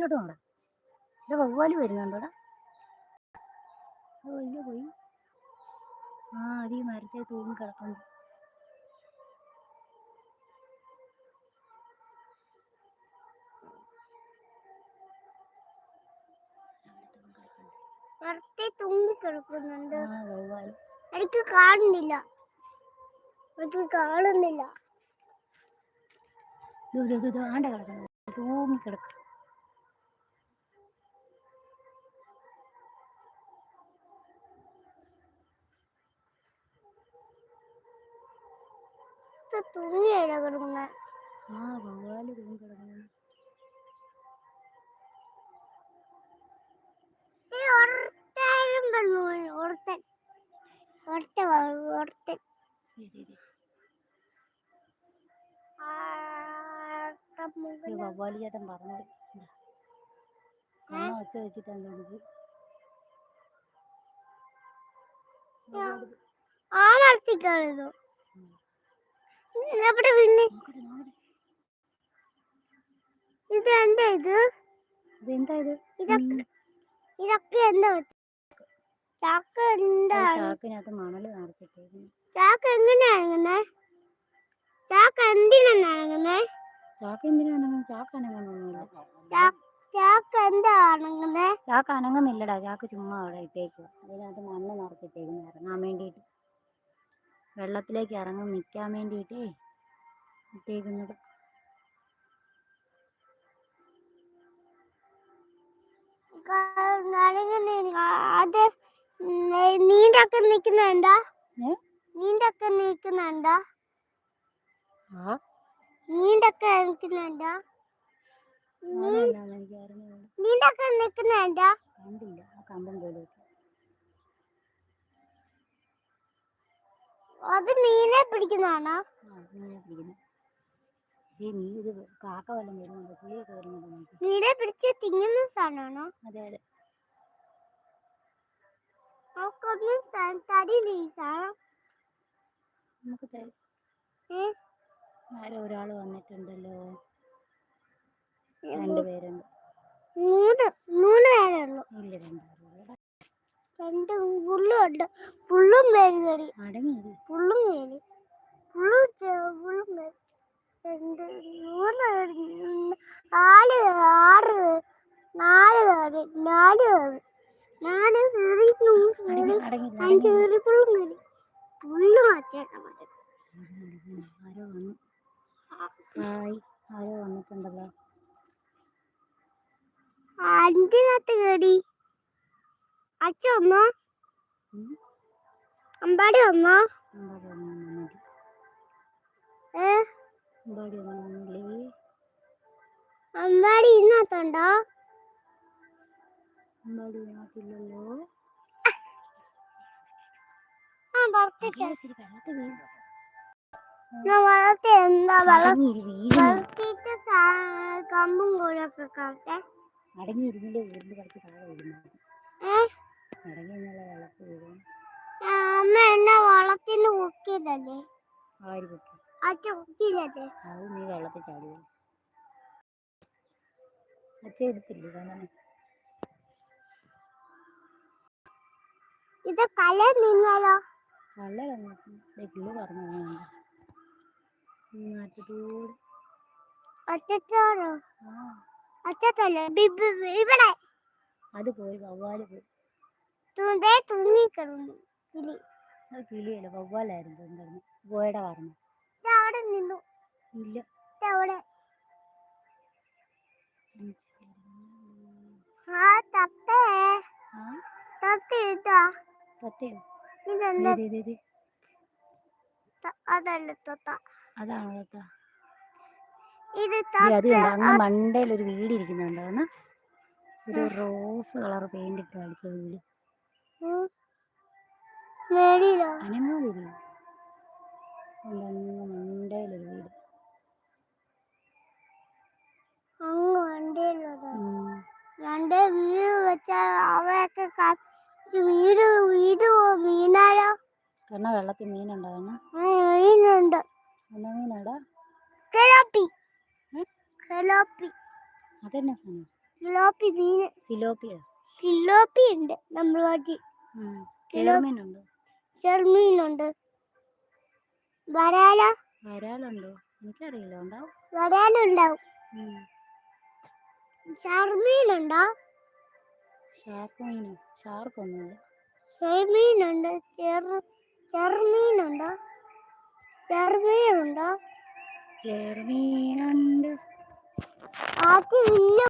സൈഡിലോട്ട് നോടാ ഇവിടെ വവ്വാൽ വരുന്നുണ്ടോടാ? വലിയ പോയി ആ അത് ഈ മരത്തെ തൂങ്ങി കിടക്കുന്നു മരത്തെ തൂങ്ങി കിടക്കുന്നുണ്ട്. എനിക്ക് കാണുന്നില്ല. എനിക്ക് കാണുന്നില്ല. ആണ്ട കിടക്കുന്നു. കിടക്കും തൂങ്ങിയല്ല കിടക്കുന്ന ആ വവ്വാൽ തൂങ്ങി കിടക്കുന്നു ഒരുത്തൻ ഒരുത്ത ഒരുത്തൻ മുകളിൽ വവ്വാൽ ചേട്ടൻ പറഞ്ഞത് കണ്ണ ഒച്ച വെച്ചിട്ടാണ് നമുക്ക് ആ മരത്തിക്കാണിത് എവിടെ പിന്നെ ഇത് എന്താ ഇത്? ഇതെന്താ ഇത്? ഇതൊക്കെ ഇതൊക്കെ എന്താ? ചാക്ക എന്താ? ചാക്കിനകത്ത് മണൽ നിറച്ചിട്ടേക്കുന്നു. ചാക്ക എങ്ങനെയാ അനങ്ങുന്നേ? ചാക്ക എന്തിനാണ് അനങ്ങുന്നേ? ചാക്ക് എന്തിനാണെങ്കിലും ചാക്ക് അനങ്ങുന്നൊന്നുമില്ല. ചാക്ക എന്താ അനങ്ങുന്നേ? ചാക്ക് അനങ്ങുന്നില്ലടാ. ചാക്ക് ചുമ്മാ അവിടെ ഇട്ടേക്കുക അതിനകത്ത് മണ്ണ് നിറച്ചിട്ടേക്കുന്നു. ഇറങ്ങാൻ വേണ്ടിയിട്ട്. വെള്ളത്തിലേക്ക് ഇറങ്ങി. നിൽക്കാൻ വേണ്ടിയിട്ടേ ഇട്ടേക്കുന്നത്. അത് നീണ്ടൊക്കെ നിൽക്കുന്നുണ്ടോ? നീണ്ടൊക്കെ നിൽക്കുന്നുണ്ടോ? നീണ്ടൊക്കെ നിൽക്കുന്നുണ്ടോ നീണ്ടൊക്കെ നിൽക്കുന്നുണ്ടോ? കണ്ടില്ല. കമ്പം പോലും അത് മീനെ പിടിക്കുന്നതാണോ? മീനെ ഈ മീൻ ഇത് കാക്ക വല്ലതും വരുന്നുണ്ട് പുളിയൊക്കെ വരുന്നുണ്ട് നോക്കി. മീനെ പിടിച്ച് തിന്നുന്ന സാധനമാണോ? അതെ അതെ. നമുക്കൊന്നും സ- തരില്ല ഈ സാധനം നമുക്ക് തരും ഏ? ആരോ ഒരാൾ വന്നിട്ടുണ്ടല്ലോ. രണ്ടുപേരുണ്ട് മൂന്ന് മൂന്ന് പേരുള്ളൂ ഇല്ല രണ്ടുപേരും രണ്ട് പുള്ളും ഉണ്ട് പുള്ളും മേലുകടി പുള്ളും ചെ- പുള്ളും പേര് രണ്ട് മൂന്ന് നാല് ആറ്. നാല് പേര് നാല് നാല് അടങ്ങി അഞ്ച് ആരോ വന്നു. ഹായ്. ആരോ വന്നിട്ടുണ്ടല്ലോ. അഞ്ചിനകത്ത് കേടി. അച്ഛ വന്നോ? അമ്പാടി വന്നോ? അമ്പാടി ഇന്നത്തുണ്ടോ അമ്പാടി ഞാൻ വളർത്തി എന്താ? വളർത്തിട്ട് കമ്പും കോഴൊക്കെ കാണട്ടെ അടങ്ങിയിരുന്നില്ലേ ഉരുണ്ട് കളിച്ച് താഴെ വീഴുന്നത്? ഏ? അടങ്ങി വെള്ളത്തിൽ വീഴും അമ്മ എന്നെ ആര് അത് നീ വെള്ളത്തിൽ എടുത്തില്ലേ കാണാൻ ഇത് പറഞ്ഞു നാട്ടിലൂടെ. ഇവിടെ. അത് പോയി വവ്വാൽ പോയി. തൂന്തേ തൂങ്ങിക്കിടന്നു കിളി. അത് കിളിയല്ല വവ്വാലായിരുന്നു എന്തായിരുന്നു പോയടെ പറഞ്ഞു അവിടെ നിന്നു. ഇല്ല. അവിടെ. ആ തത്തേ. തത്തയോ അതല്ല അതാണ് തത്ത? ഇത് ദേ, തത്ത. അത് അങ്ങ് മണ്ടയിൽ ഒരു വീട് ഇരിക്കുന്നുണ്ടാണ് ഒരു റോസ് കളർ പെയിന്റ് ഇട്ട് അടിച്ച വീട്. അങ്ങ് മണ്ടയിലൊരു വീട്. രണ്ട് വീട് വെച്ചാൽ അവയൊക്കെ വീട് വീട് മീനാലോ കാരണം വെള്ളത്തിൽ മീനുണ്ടോ മീനുണ്ട്. എന്നാ മീനാടാ? കെലോപ്പി. ഏ? അതെന്നാ സാധനം? സിലോപ്പി മീൻ. സിലോപ്പിയോ? സിലോപ്പി ഉണ്ട് നമ്മുടെ നാട്ടിൽ. ചെറുമീനുണ്ടോ ചെറുമീനുണ്ട് വരാല. വരാലുണ്ടോ? എനിക്കറിയില്ല. ഉണ്ടാവും. വരാലുണ്ടാവും. ചെറുമീനുണ്ടോ ഷാർക്ക് മീനോ ഷാർക്കൊന്നുമില്ല ചെറുമീനുണ്ട് ചെറു ചെറുമീനുണ്ടോ ചെറുമീനുണ്ടോ ചെറുമീനുണ്ട് ആദ്യം